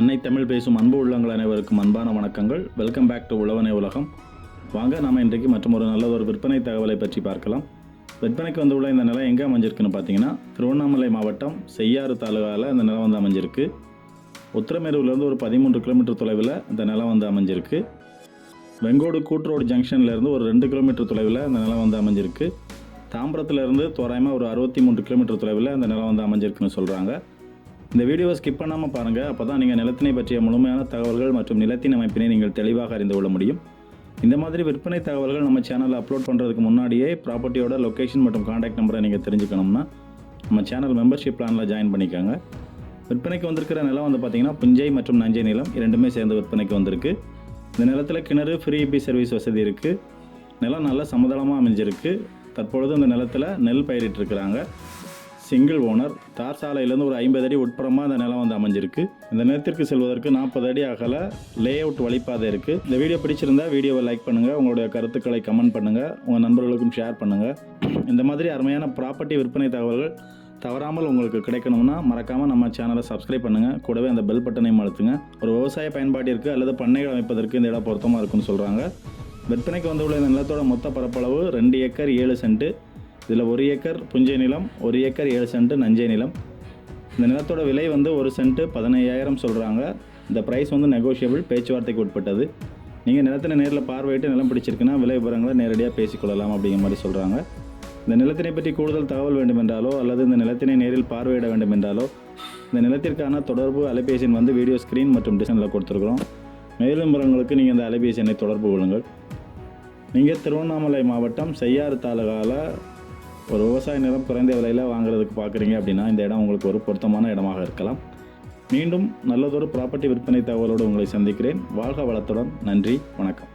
அன்னை தமிழ் பேசும் அன்பு உள்ளங்கள் அனைவருக்கும் அன்பான வணக்கங்கள். வெல்கம் பேக் டு உழவனை உலகம். வாங்க நாம் இன்றைக்கு மற்றும் ஒரு நல்ல ஒரு விற்பனை தகவலை பற்றி பார்க்கலாம். விற்பனைக்கு வந்து உள்ள இந்த நிலம் எங்கே அமைஞ்சிருக்குன்னு பார்த்தீங்கன்னா திருவண்ணாமலை மாவட்டம் செய்யாறு தாலுகாவில் இந்த நிலம் வந்து அமைஞ்சிருக்கு. உத்திரமேரூர்லேருந்து ஒரு பதிமூன்று கிலோமீட்டர் தொலைவில் இந்த நிலம் வந்து அமைஞ்சிருக்கு. வெங்கோடு கூட்ரோடு ஜங்ஷன்லேருந்து ஒரு ரெண்டு கிலோமீட்டர் தொலைவில் இந்த நிலம் வந்து அமைஞ்சிருக்கு. தாம்பரத்துலேருந்து தோராயமாக ஒரு அறுபத்தி மூன்று கிலோமீட்டர் தொலைவில் இந்த நிலம் வந்து அமைஞ்சிருக்குன்னு சொல்கிறாங்க இந்த வீடியோவை ஸ்கிப் பண்ணாமல் பாருங்கள் அப்போ தான் நீங்கள் நிலத்தினை பற்றிய முழுமையான தகவல்கள் மற்றும் நிலத்தின் அமைப்பினை நீங்கள் தெளிவாக அறிந்து கொள்ள முடியும். இந்த மாதிரி விற்பனை தகவல்கள் நம்ம சேனலில் அப்லோட் பண்ணுறதுக்கு முன்னாடியே ப்ராப்பர்ட்டியோட லொக்கேஷன் மற்றும் காண்டாக்ட் நம்பரை நீங்கள் தெரிஞ்சுக்கணும்னா நம்ம சேனல் மெம்பர்ஷிப் பிளானில் ஜாயின் பண்ணிக்கோங்க. விற்பனைக்கு வந்திருக்கிற நிலம் வந்து பார்த்தீங்கன்னா புஞ்சை மற்றும் நஞ்சை நிலம் இரண்டுமே சேர்ந்து விற்பனைக்கு வந்திருக்கு. இந்த நிலத்தில் கிணறு ஃப்ரீ பி சர்வீஸ் வசதி இருக்குது நிலம் நல்லா சமதளமாக அமைஞ்சிருக்கு. தற்பொழுது இந்த நிலத்தில் நெல் பயிரிட்டிருக்கிறாங்க. சிங்கிள் ஓனர் தார் சாலையிலேருந்து ஒரு ஐம்பது அடி உட்புறமாக அந்த நிலம் வந்து அமைஞ்சிருக்கு. இந்த நிலத்திற்கு செல்வதற்கு நாற்பது அடி அகல லே அவுட் வழிப்பாதை இருக்குது இந்த வீடியோ பிடிச்சிருந்தா வீடியோவை லைக் பண்ணுங்கள் உங்களுடைய கருத்துக்களை கமெண்ட் பண்ணுங்கள் உங்கள் நண்பர்களுக்கும் ஷேர் பண்ணுங்கள் இந்த மாதிரி அருமையான ப்ராப்பர்ட்டி விற்பனை தகவல்கள் தவறாமல் உங்களுக்கு கிடைக்கணும்னா மறக்காமல் நம்ம சேனலை சப்ஸ்கிரைப் பண்ணுங்கள் கூடவே அந்த பெல் பட்டனையும் அழுத்துங்க. ஒரு விவசாய பயன்பாட்டிற்கு அல்லது பண்ணைகள் அமைப்பதற்கு இந்த இடம் பொருத்தமாக இருக்குன்னு சொல்கிறாங்க விற்பனைக்கு வந்துள்ள இந்த நிலத்தோட மொத்த பரப்பளவு ரெண்டு ஏக்கர் ஏழு சென்ட்டு. இதில் ஒரு ஏக்கர் புஞ்சை நிலம் ஒரு ஏக்கர் ஏழு சென்ட்டு நஞ்சை நிலம். இந்த நிலத்தோட விலை வந்து ஒரு சென்ட்டு பதினையாயிரம் சொல்கிறாங்க இந்த ப்ரைஸ் வந்து நெகோஷியபிள் பேச்சுவார்த்தைக்கு உட்பட்டது. நீங்கள் நிலத்தினை நேரில் பார்வையிட்டு நிலம் பிடிச்சிருக்குன்னா விலை விவரங்களை நேரடியாக பேசிக்கொள்ளலாம் அப்படிங்கிற மாதிரி சொல்கிறாங்க இந்த நிலத்தினை பற்றி கூடுதல் தகவல் வேண்டுமென்றாலோ அல்லது இந்த நிலத்தினை நேரில் பார்வையிட வேண்டுமென்றாலோ இந்த நிலத்திற்கான தொடர்பு அலைபேசியின் வந்து வீடியோ ஸ்க்ரீன் மற்றும் டிசைனில் கொடுத்துருக்குறோம். மேலும் விவரங்களுக்கு நீங்கள் இந்த அலைபேசி எண்ணை தொடர்பு கொள்ளுங்கள். நீங்கள் திருவண்ணாமலை மாவட்டம் செய்யாறு தாலுகாவில் ஒரு விவசாய நிலம் குறைந்த விலையில் வாங்குறதுக்கு பார்க்குறீங்க அப்படின்னா இந்த இடம் உங்களுக்கு ஒரு பொருத்தமான இடமாக இருக்கலாம். மீண்டும் நல்லதொரு ப்ராப்பர்ட்டி விற்பனை தகவலோடு உங்களை சந்திக்கிறேன். வாழ்க வளத்துடன். நன்றி. வணக்கம்.